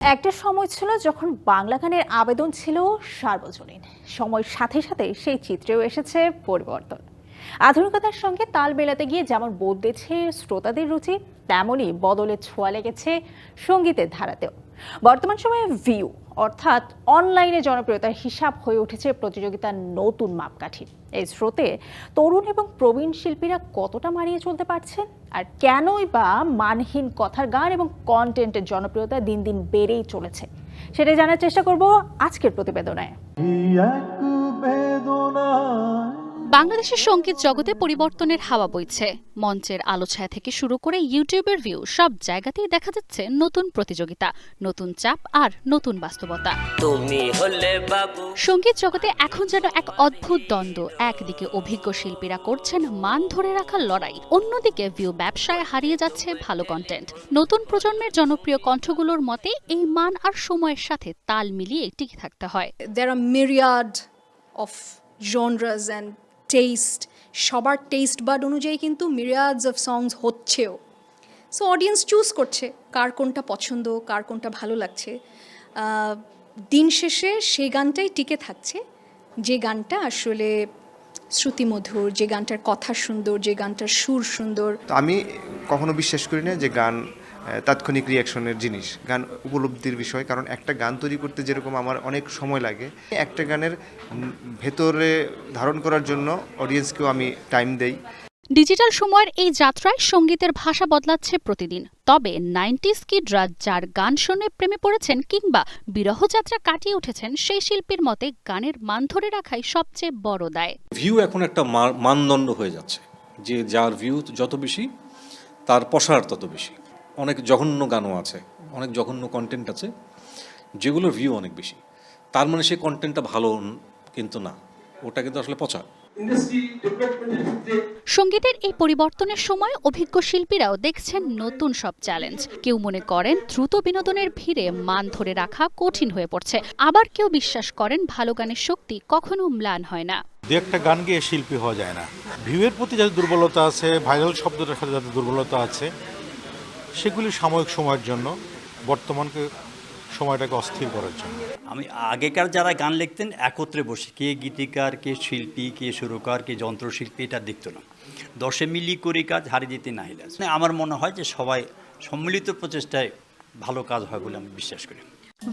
একটা সময় ছিল যখন বাংলা গানের আবেদন ছিল সার্বজনীন। সময়ের সাথে সাথে সেই চিত্রেও এসেছে পরিবর্তন। আধুনিকতার সঙ্গে তাল মেলাতে গিয়ে যেমন বদলেছে শ্রোতাদের রুচি, তেমনই বদলের ছোঁয়া লেগেছে সঙ্গীতের ধারাতেও। বর্তমান সময়ে ভিউ, অর্থাৎ অনলাইনে জনপ্রিয়তার হিসাব হয়ে উঠেছে প্রতিযোগিতার নতুন মাপকাঠি। এই স্রোতে তরুণ এবং প্রবীণ শিল্পীরা কতটা মারিয়ে চলতে পারছেন আর কেনই বা মানহীন কথার গান এবং কন্টেন্টের জনপ্রিয়তা দিন দিন বেড়েই চলেছে? সেটাই জানার চেষ্টা করব আজকের প্রতিবেদনায়। বাংলাদেশের সংগীত জগতে পরিবর্তনের হাওয়া বইছে। মঞ্চের আলোছায়া থেকে শুরু করে ইউটিউবের ভিউ সব জায়গাতেই দেখা যাচ্ছে নতুন প্রতিযোগিতা নতুন চাপ আর নতুন বাস্তবতা। তুমি হলে বাবু। সংগীত জগতে এখন যেন এক অদ্ভুত দ্বন্দ্ব। একদিকে অভিজ্ঞ শিল্পীরা করছেন মান ধরে রাখার লড়াই অন্যদিকে ভিউ ব্যবসায় হারিয়ে যাচ্ছে ভালো কন্টেন্ট নতুন প্রজন্মের জনপ্রিয় কণ্ঠগুলোর মতে এই মান আর সময়ের সাথে তাল মিলিয়ে টিকে থাকতে হয়। There are myriad of genres and taste, সবার টেস্ট বাড অনুযায়ী কিন্তু মিরিয়াডস অফ সংস হচ্ছেও। সো অডিয়েন্স চুজ করছে কার কোনটা পছন্দ, কার কোনটা ভালো লাগছে। দিন শেষে সেই গানটাই টিকে থাকছে। যে গানটা আসলে শ্রুতিমধুর, যে গানটার কথা সুন্দর, যে গানটার সুর সুন্দর। আমি কখনো বিশ্বাস করি না যে গান তাৎক্ষণিক রিয়াকশনের জিনিস গান উপলব্ধির বিষয়। কারণ একটা গান তৈরি করতে যেরকম আমার অনেক সময় লাগে একটা গানের ভেতরে ধারণ করার জন্য অডিয়েন্সকেও আমি টাইম দেই। ডিজিটাল সময়ের এই যাত্রায় সঙ্গীতের ভাষা বদলাচ্ছে প্রতিদিন। তবে নাইনটিস কিডরা যার গান শুনে প্রেমে পড়েছেন কিংবা বিরহ যাত্রা কাটিয়ে উঠেছেন সেই শিল্পীর মতে গানের মান ধরে রাখাই সবচেয়ে বড় দায়। ভিউ এখন একটা মা- মানদণ্ড হয়ে যাচ্ছে যে যার ভিউ যত বেশি তার প্রসার তত বেশি। অনেক জঘন্য গানও আছে অনেক জঘন্য কন্টেন্ট আছে যেগুলোর ভিউ অনেক বেশি। তার মানে সেই কন্টেন্টটা ভালো কিন্তু না ওটা কিন্তু আসলে পচা। সঙ্গীতের এই পরিবর্তনের সময় অভিজ্ঞ শিল্পীরাও দেখছেন নতুন সব চ্যালেঞ্জ কেউ মনে করেন দ্রুত বিনোদনের ভিড়ে মান ধরে রাখা কঠিন হয়ে পড়ছে। আবার কেউ বিশ্বাস করেন ভালো গানের শক্তি কখনো ম্লান হয় না। দু একটা গান গিয়ে শিল্পী হওয়া যায় না। ভিউয়ের প্রতি যাদের দুর্বলতা আছে ভাইরাল শব্দটার সাথে যাদের দুর্বলতা আছে সেগুলি সাময়িক সময়ের জন্য বর্তমানকে সময়টাকে অস্থির করার জন্য। আমি আগেকার যারা গান লিখতেন একত্রে বসে কে গীতিকার কে শিল্পী কে সুরকার কে যন্ত্রশিল্পী এটা দেখতো না। দশে মিলি করি কাজ হারিয়ে যেতে নাহিলা আমার মনে হয় যে সবাই সম্মিলিত প্রচেষ্টায় ভালো কাজ হয় বলে আমি বিশ্বাস করি।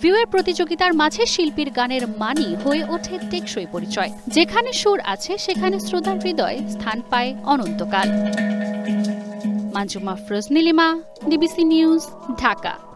ভিউয়ের প্রতিযোগিতার মাঝে শিল্পীর গানের মানি হয়ে ওঠে টেকসই পরিচয়। যেখানে সুর আছে সেখানে শ্রোতার হৃদয় স্থান পায় অনন্তকাল। Majuma Froz Nilima DBC news Dhaka